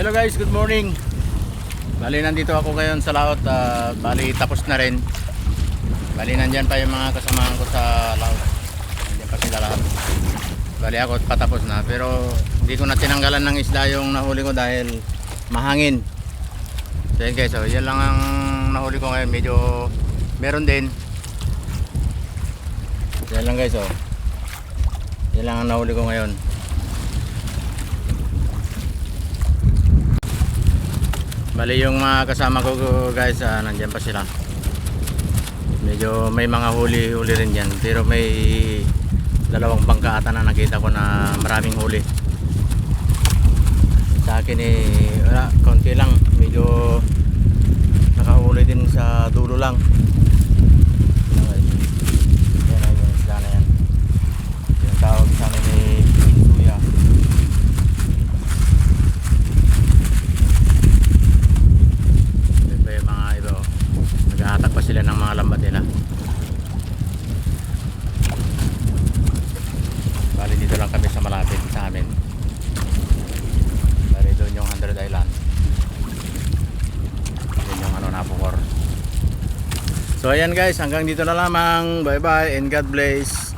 Hello guys, good morning. Bali nandito ako ngayon sa laot. ah, bali tapos na rin. Bali nandyan pa yung mga kasamahan ko sa laot. Nandyan pa sila lahat. Bali ako patapos na. Pero hindi ko na tinanggalan ng isda yung nahuli ko dahil mahangin. So yun guys, oh, yan lang ang nahuli ko ngayon. Medyo meron din. Yan lang guys, oh. Yan lang ang nahuli ko ngayon. Bali yung mga kasama ko guys, ah, nandyan pa sila. Medyo may mga huli-huli rin dyan. Pero may dalawang bangka ata na nakita ko na maraming huli. Sa akin eh, wala, konti lang. Medyo nakahuli din sa dulo lang. Yan, guys. Yan ay yung isda na yan. Yung tawag sa amin ni Suya. Yan pa yung mga iba oh. Nag-aatak pa sila ng mga lambat nila. Bali dito lang kami sa malapit sa amin. Bali doon yung 100 Island. Yun yung ano napukor. So ayan guys, hanggang dito na lamang. Bye bye and God bless.